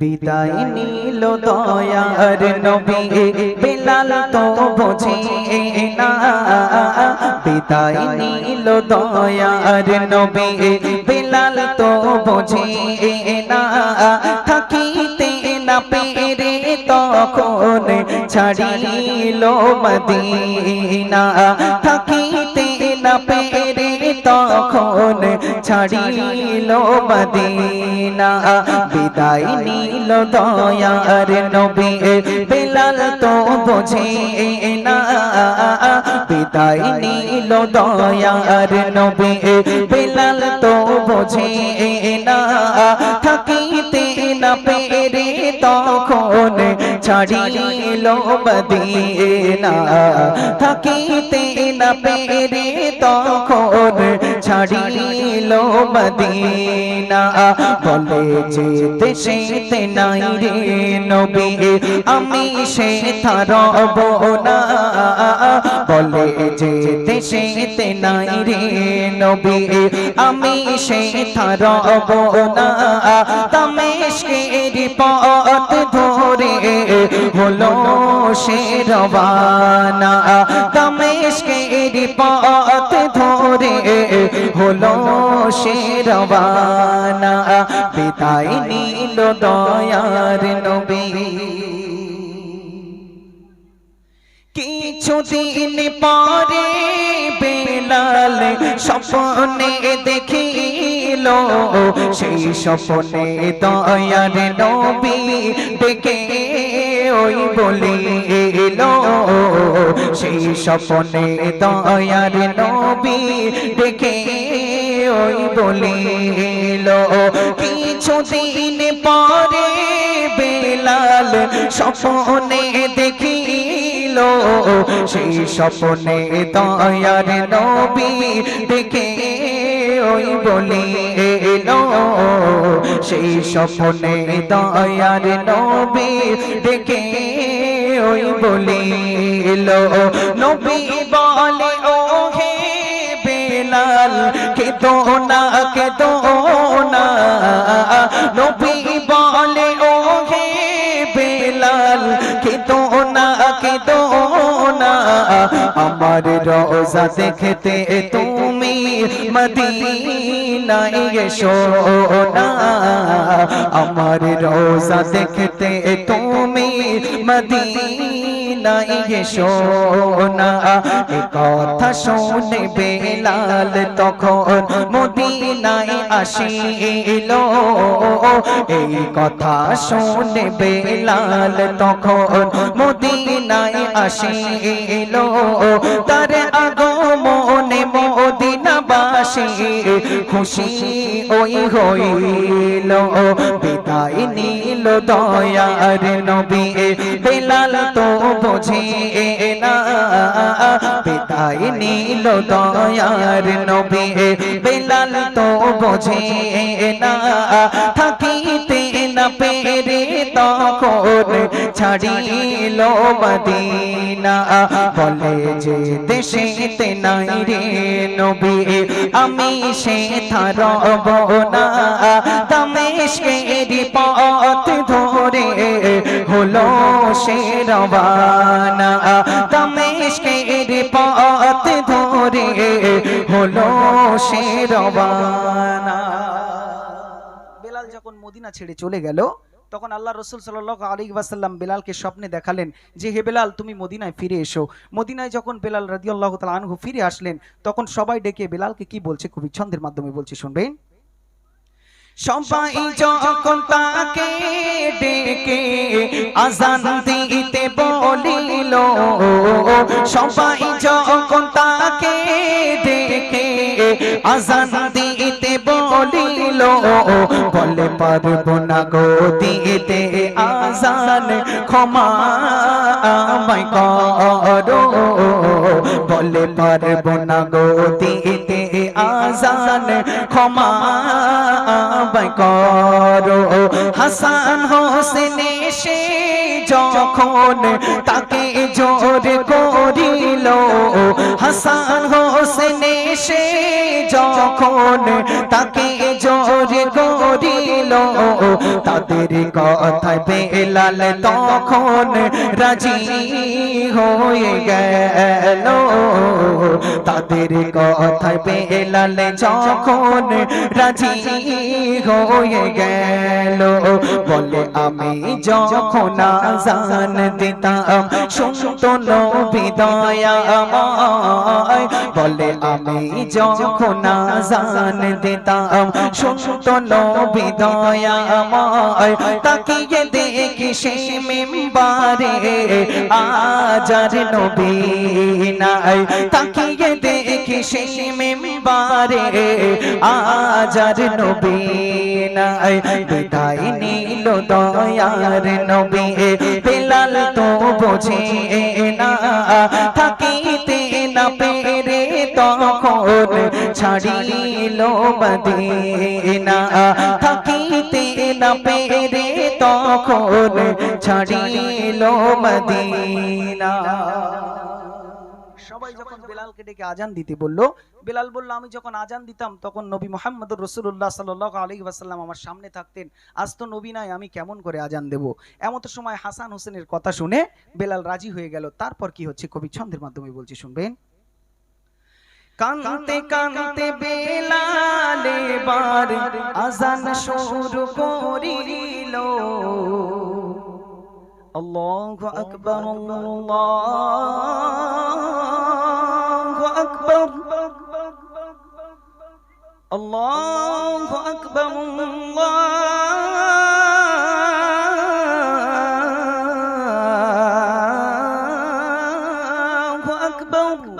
বিদায় নিল দয়ার নবী। বেলাল তো বোঝে না। বিদায় নিল দয়ার নবী। বেলাল তো বোঝে না। থাকিতে না পেরে তখন ছাড়িল মদিনা। থাকিতে না পেরে তখন ছাড়িল মদিনা। বিদায় নিল দয়ার নবী। বেলাল তো বোঝে না। বিদায় নিল দয়ার নবী। বেলাল তো বোঝে না। থাকিতে না পেরে তখন থাকিতে না পেরে তখন বলে যে দেশেতে নাই রে নবী, আমি সে থারব না বলে যে দেশেতে নাই রে নবী, আমি সে থারব না তামেশকের পথ ধরে হলো সে রবানা পথ ধরে হলো সে রবানা নিল দয়ার নবী। কিছুদিন পরে বেলাল স্বপ্নে দেখিল সেই স্বপ্নে দয়ার নবী ডেকে ওই বলিল সেই স্বপ্নে দয়ার নবী ডেকে ওই বলিল কিছুদিন পরে বেলাল স্বপ্নে দেখিল। সেই স্বপ্নে দয়ার নবী দেখে ওই বলিল সেই স্বপ্নে দয়ার নবী দেখে ওই বলিল নবী বলে, ও হে বেলাল কে দো না কে দো না নবী বলে, ও হে বেলাল কে দো না কে না আমার রোজা দেখতে তুমি মদিনায় এসো না। আমার রোজা দেখতে তুমি মদিনায় এসো না এ কথা শুনে বেলাল তখন মদিনায় আসিল। এই কথা শুনে বেলাল তখন মদিনায় আসিল। তার আগমনে মদিনাবাসী খুশি ওই হইল। বিদায় নিল দয়ার নবী। বেলাল তো বোঝে না। পিতাই নীল দয়ার নবী বেলাল তো বোঝে না। থাকিতে না পেরে তখন ছাড়িল মদিনা। বলে যে দেশেতে নাই রে নবী, আমি সে থারব না। দামেশকের পথ ধরে হলো সে রবানা। দামেশকের পথ ধরে হলো সে রবানা। যখন মদিনা ছেড়ে চলে গেল, তখন আল্লাহ রসুল সাল্লাহ আলী ওয়াসাল্লাম বেলালকে স্বপ্নে দেখালেন যে, হে বেলাল, তুমি মদিনায় ফিরে এসো। মদিনায় যখন বেলাল রাজি আল্লাহ আনহু ফিরে আসলেন, তখন সবাই ডেকে বেলালকে কি বলছে? খুবই ছন্দের মাধ্যমে বলছে, শুনবেন। সবাই যখন তাকে ডেকে আজান দিতে বলিল সবাই যখন তাকে ডেকে আজান দিতে বলিল, বলে পারব না গো দিতে আজান, ক্ষমা আমায় বলে পারব না গো দিতে আজান, ক্ষমা আমায় হাসান হোসেন সে যখন তাকে জোর করিল, হাসান হোসেন সে যখন তাকে জোর করিল তাদের কথায় বেলাল তখন রাজি হয়ে গেল। তাদের কথায় বেলাল যখন রাজি হয়ে গেল, বলে, আমি যখন আজান দিতাম, শুনত নবী দয়াময় বলে, আমি যখন আজান দিতাম, শুনত নবী দয়াময় তাকিয়ে দেখি সে মেম্বারে আজার নবী নাই। তাকিয়ে দেখি সে মেম্বারে আজার নবী নাই। বিদায় নিল দয়ার নবী, বেলাল তো বোঝে না। তখন ছাড়িল মদিনা। থাকিতে না পেরে তখন ছাড়িল মদিনা। সবাই যখন বেলালকে ডেকে আজান দিতে বলল, বেলাল আমি যখন আজান দিতাম, তখন নবী মোহাম্মদ রসুল্লাহ সাল্লাহ আলী ওয়াসাল্লাম আমার সামনে থাকতেন। আজ তো নবী নাই, আমি কেমন করে আজান দেব? এমত সময় হাসান হোসেনের কথা শুনে বেলাল রাজি হয়ে গেল। তারপর কি হচ্ছে? কবি ছন্দের মাধ্যমে বলছি, শুনবেন কান্তে কান্তে বেলালে বার আজান শুরু করিল আল্লাহু আকবার আল্লাহু আকবার আল্লাহু আকবার আল্লাহু আকবার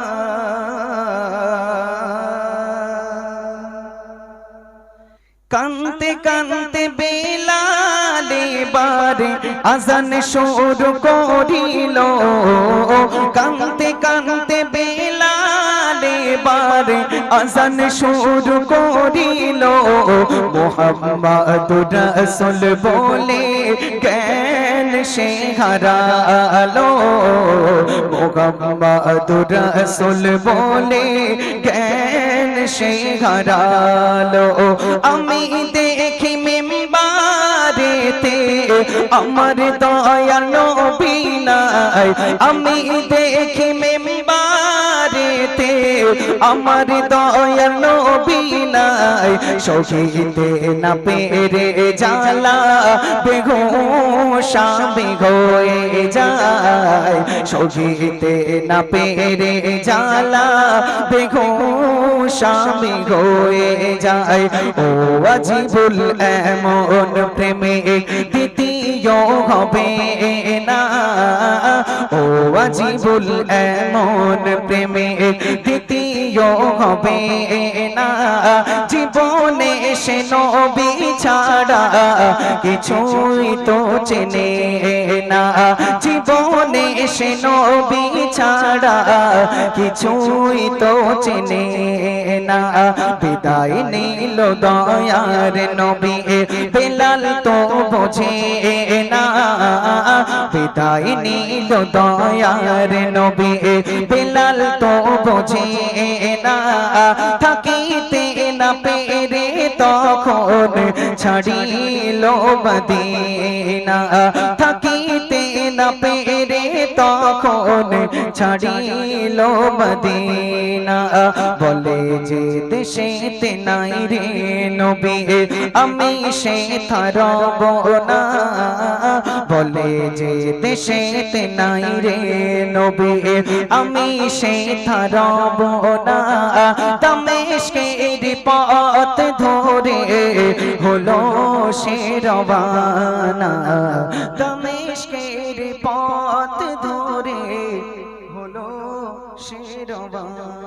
কান্তে কান্তে বেলালে বারে। আজান শুরু করিল কান্তে কান্তে বেলালে বারে। আজান শুরু করিল মোহাম্মদ রাসূল বলে, জ্ঞান সে হারালো। মোহাম্মদ রাসূল বলে, জ্ঞান সে হারালো। আমি আমার দয়াল নবী নাই। আমি দেখি মেম্বারেতে আমার দয়াল নবী নাই। সহিতে না পেরে জ্বালা বেঘোষা বেঘয়ে যায়। সহিতে না পেরে জ্বালা বেঘোষা বেঘয়ে যায়। ও আজিবুল এমন প্রেমে দ্বিতীয় হবে না। ও আজিবুল এমন প্রেমে দ্বিতীয় হবে না। জীবনে সে নবী ছাড়া কিছুই তো চেনে না। জীবনে সে নবী ছাড়া কিছুই তো চেনে না। বিদায় নিল দয়ার নবী, বেলাল তো বোঝে না। বিদায় নিল দয়ার নবী, বেলাল তো বোঝে না থাকিতে না পেরে তখন ছাড়িল মদিনা। থাকি তখন ছাড়িল মদিনা। বলে যে দেশেতে নাই রে নবী, আমি সে থারব না। বলে যে দেশেতে নাই রে নবী, আমি সে থারব না। দমেশকের পথ ধরে হলো সে রবানা। দমেশকের পথ ধরে হলো সে রবানা